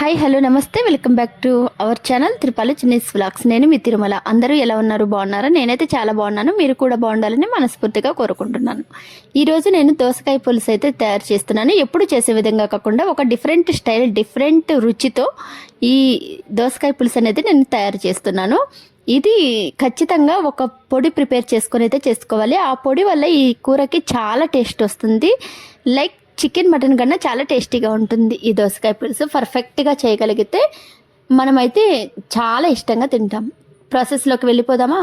Hi hello నమస్తే. Welcome back to our channel Tripali Chinni's vlogs నేను మీ తిరుమల. అందరూ ఎలా ఉన్నారు? బాగున్నారా? నేనైతే చాలా బాగున్నాను. మీరు కూడా బాగుండాలని మనస్ఫూర్తిగా కోరుకుంటున్నాను. ఈరోజు నేను దోసకాయ పులుసు అయితే తయారు చేస్తున్నాను. ఎప్పుడు చేసే విధంగా కాకుండా ఒక డిఫరెంట్ స్టైల్ డిఫరెంట్ రుచితో ఈ దోసకాయ పులుసు అనేది నేను తయారు చేస్తున్నాను. ఇది ఖచ్చితంగా ఒక పొడి ప్రిపేర్ చేసుకొని అయితే చేసుకోవాలి. ఆ పొడి వల్ల ఈ కూరకి చాలా టేస్ట్ వస్తుంది. లైక్ చికెన్ మటన్ కన్నా చాలా టేస్టీగా ఉంటుంది. ఈ దోసకాయ పులుసు పర్ఫెక్ట్గా చేయగలిగితే మనమైతే చాలా ఇష్టంగా తింటాం. ప్రాసెస్లోకి వెళ్ళిపోదామా?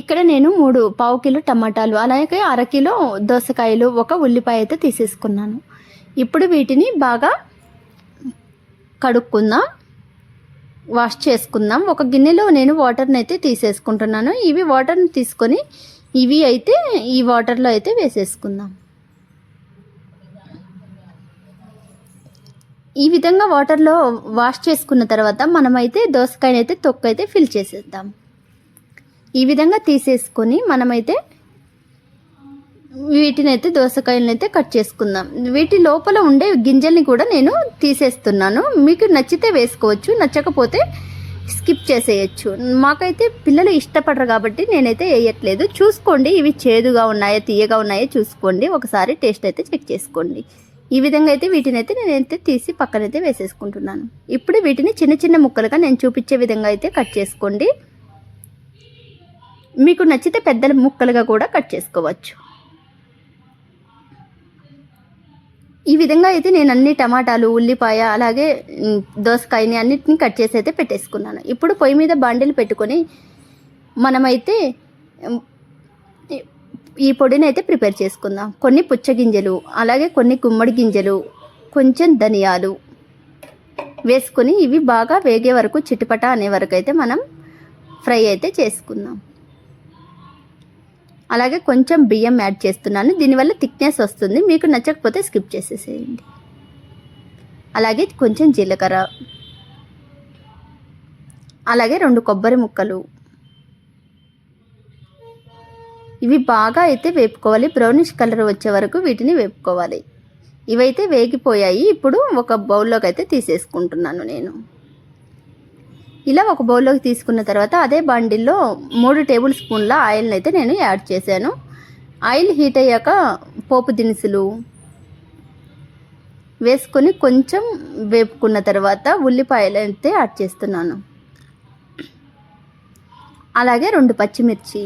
ఇక్కడ నేను మూడు పావు కిలో టమాటాలు అలాగే అరకిలో దోసకాయలు ఒక ఉల్లిపాయ అయితే తీసేసుకున్నాను. ఇప్పుడు వీటిని బాగా కడుక్కుందాం వాష్ చేసుకుందాం. ఒక గిన్నెలో నేను వాటర్ని అయితే తీసేసుకుంటున్నాను. ఇవి వాటర్ని తీసుకొని ఇవి అయితే ఈ వాటర్లో అయితే వేసేసుకుందాం. ఈ విధంగా వాటర్లో వాష్ చేసుకున్న తర్వాత మనమైతే దోసకాయనైతే అయితే తొక్కు అయితే ఫిల్ చేసేద్దాం. ఈ విధంగా తీసేసుకొని మనమైతే వీటిని అయితే దోసకాయలను అయితే కట్ చేసుకుందాం. వీటి లోపల ఉండే గింజల్ని కూడా నేను తీసేస్తున్నాను. మీకు నచ్చితే వేసుకోవచ్చు నచ్చకపోతే స్కిప్ చేసేయచ్చు. మాకైతే పిల్లలు ఇష్టపడరు కాబట్టి నేనైతే వేయట్లేదు. చూసుకోండి ఇవి చేదుగా ఉన్నాయో తీయగా ఉన్నాయో చూసుకోండి. ఒకసారి టేస్ట్ అయితే చెక్ చేసుకోండి. ఈ విధంగా అయితే వీటిని అయితే నేనైతే తీసి పక్కనైతే వేసేసుకుంటున్నాను. ఇప్పుడు వీటిని చిన్న చిన్న ముక్కలుగా నేను చూపించే విధంగా అయితే కట్ చేసుకోండి. మీకు నచ్చితే పెద్ద ముక్కలుగా కూడా కట్ చేసుకోవచ్చు. ఈ విధంగా అయితే నేను అన్ని టమాటాలు ఉల్లిపాయ అలాగే దోసకాయని అన్నిటిని కట్ చేసి అయితే పెట్టేసుకున్నాను. ఇప్పుడు పొయ్యి మీద బాండీలు పెట్టుకొని మనమైతే ఈ పొడిని అయితే ప్రిపేర్ చేసుకుందాం. కొన్ని పుచ్చగింజలు అలాగే కొన్ని గుమ్మడి గింజలు కొంచెం ధనియాలు వేసుకొని ఇవి బాగా వేగే వరకు చిటిపట అనే వరకు అయితే మనం ఫ్రై అయితే చేసుకుందాం. అలాగే కొంచెం బియ్యం యాడ్ చేస్తున్నాను. దీనివల్ల థిక్నెస్ వస్తుంది. మీకు నచ్చకపోతే స్కిప్ చేసేసేయండి. అలాగే కొంచెం జీలకర్ర అలాగే రెండు కొబ్బరి ముక్కలు ఇవి బాగా అయితే వేపుకోవాలి. బ్రౌనిష్ కలర్ వచ్చే వరకు వీటిని వేపుకోవాలి. ఇవైతే వేగిపోయాయి. ఇప్పుడు ఒక బౌల్లోకి అయితే తీసేసుకుంటున్నాను నేను. ఇలా ఒక బౌల్లోకి తీసుకున్న తర్వాత అదే బండిల్లో మూడు టేబుల్ స్పూన్ల ఆయిల్ని అయితే నేను యాడ్ చేశాను. ఆయిల్ హీట్ అయ్యాక పోపు దినుసులు వేసుకొని కొంచెం వేపుకున్న తర్వాత ఉల్లిపాయలు అయితే యాడ్ చేస్తున్నాను. అలాగే రెండు పచ్చిమిర్చి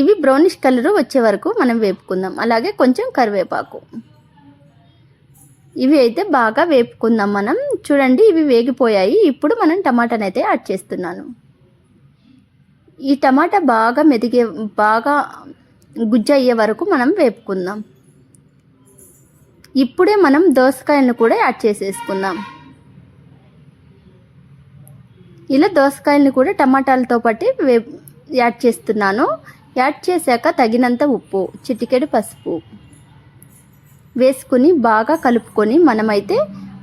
ఇవి బ్రౌనిష్ కలర్ వచ్చే వరకు మనం వేపుకుందాం. అలాగే కొంచెం కరివేపాకు. ఇవి అయితే బాగా వేపుకుందాం మనం. చూడండి ఇవి వేగిపోయాయి. ఇప్పుడు మనం టమాటాని అయితే యాడ్ చేస్తున్నాను. ఈ టమాటా బాగా మెదిగే బాగా గుజ్జ అయ్యే వరకు మనం వేపుకుందాం. ఇప్పుడే మనం దోసకాయలను కూడా యాడ్ చేసేసుకుందాం. ఇలా దోసకాయలను కూడా టమాటాలతో పాటు వే యాడ్ చేస్తున్నాను. యాడ్ చేశాక తగినంత ఉప్పు చిటికెడు పసుపు వేసుకుని బాగా కలుపుకొని మనమైతే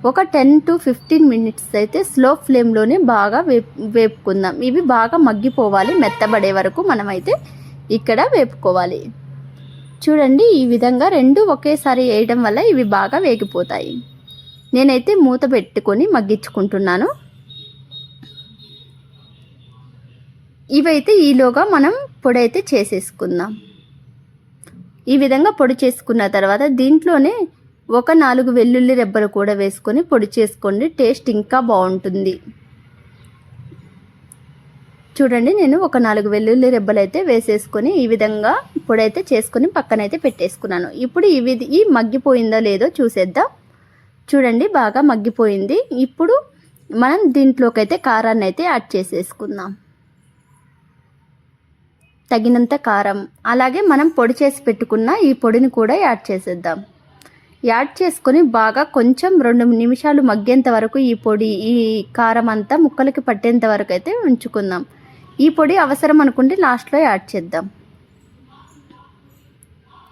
ఒక టెన్ టు ఫిఫ్టీన్ మినిట్స్ అయితే స్లో ఫ్లేమ్లోనే బాగా వేపు వేపుకుందాం. ఇవి బాగా మగ్గిపోవాలి మెత్తబడే వరకు మనమైతే ఇక్కడ వేపుకోవాలి. చూడండి ఈ విధంగా రెండు ఒకేసారి వేయడం వల్ల ఇవి బాగా వేగిపోతాయి. నేనైతే మూత పెట్టుకొని మగ్గించుకుంటున్నాను. ఇవైతే ఈలోగా మనం పొడి అయితే చేసేసుకుందాం. ఈ విధంగా పొడి చేసుకున్న తర్వాత దీంట్లోనే ఒక నాలుగు వెల్లుల్లి రెబ్బలు కూడా వేసుకొని పొడి చేసుకోండి. టేస్ట్ ఇంకా బాగుంటుంది. చూడండి నేను ఒక నాలుగు వెల్లుల్లి రెబ్బలు అయితే వేసేసుకొని ఈ విధంగా పొడి అయితే చేసుకొని పక్కనైతే పెట్టేసుకున్నాను. ఇప్పుడు ఇవి ఈ మగ్గిపోయిందో లేదో చూసేద్దాం. చూడండి బాగా మగ్గిపోయింది. ఇప్పుడు మనం దీంట్లోకి అయితే కారాన్ని అయితే యాడ్ చేసేసుకుందాం. తగినంత కారం. అలాగే మనం పొడి చేసి పెట్టుకున్న ఈ పొడిని కూడా యాడ్ చేసేద్దాం. యాడ్ చేసుకొని బాగా కొంచెం రెండు నిమిషాలు మగ్గేంత వరకు ఈ పొడి ఈ కారం అంతా ముక్కలకి పట్టేంత వరకు అయితే ఉంచుకుందాం. ఈ పొడి అవసరం అనుకుంటే లాస్ట్లో యాడ్ చేద్దాం.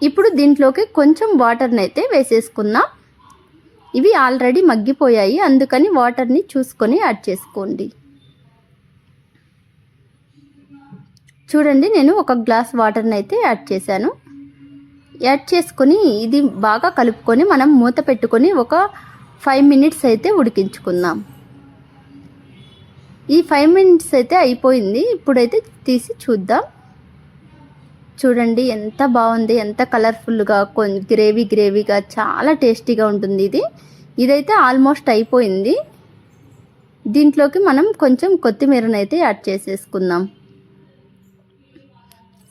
ఇప్పుడు దీంట్లోకి కొంచెం వాటర్ని అయితే వేసేసుకుందాం. ఇవి ఆల్రెడీ మగ్గిపోయాయి. అందుకని వాటర్ని చూసుకొని యాడ్ చేసుకోండి. చూడండి నేను ఒక గ్లాస్ వాటర్ని అయితే యాడ్ చేశాను. యాడ్ చేసుకొని ఇది బాగా కలుపుకొని మనం మూత పెట్టుకొని ఒక ఫైవ్ మినిట్స్ అయితే ఉడికించుకుందాం. ఈ ఫైవ్ మినిట్స్ అయితే అయిపోయింది. ఇప్పుడైతే తీసి చూద్దాం. చూడండి ఎంత బాగుంది ఎంత కలర్ఫుల్గా కొంచెం గ్రేవీ గ్రేవీగా చాలా టేస్టీగా ఉంటుంది ఇది. ఇదైతే ఆల్మోస్ట్ అయిపోయింది. దీంట్లోకి మనం కొంచెం కొత్తిమీరనైతే అయితే యాడ్ చేసేసుకుందాం.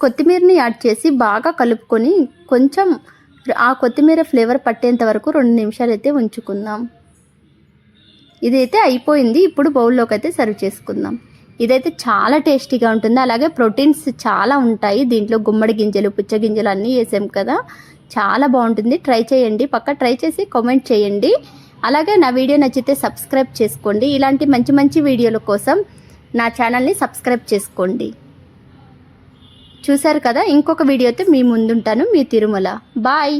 కొత్తిమీరని యాడ్ చేసి బాగా కలుపుకొని కొంచెం ఆ కొత్తిమీర ఫ్లేవర్ పట్టేంత వరకు రెండు నిమిషాలు అయితే ఉంచుకుందాం. ఇదైతే అయిపోయింది. ఇప్పుడు బౌల్లోకి అయితే సర్వ్ చేసుకుందాం. ఇదైతే చాలా టేస్టీగా ఉంటుంది. అలాగే ప్రోటీన్స్ చాలా ఉంటాయి. దీంట్లో గుమ్మడి గింజలు పుచ్చ గింజలు అన్నీ వేసాం కదా. చాలా బాగుంటుంది. ట్రై చేయండి. పక్క ట్రై చేసి కామెంట్ చేయండి. అలాగే నా వీడియో నచ్చితే సబ్స్క్రైబ్ చేసుకోండి. ఇలాంటి మంచి మంచి వీడియోల కోసం నా ఛానల్ని సబ్స్క్రైబ్ చేసుకోండి. చూశారు కదా? ఇంకొక వీడియోతో మీ ముందుంటాను మీ తిరుమల. బాయ్!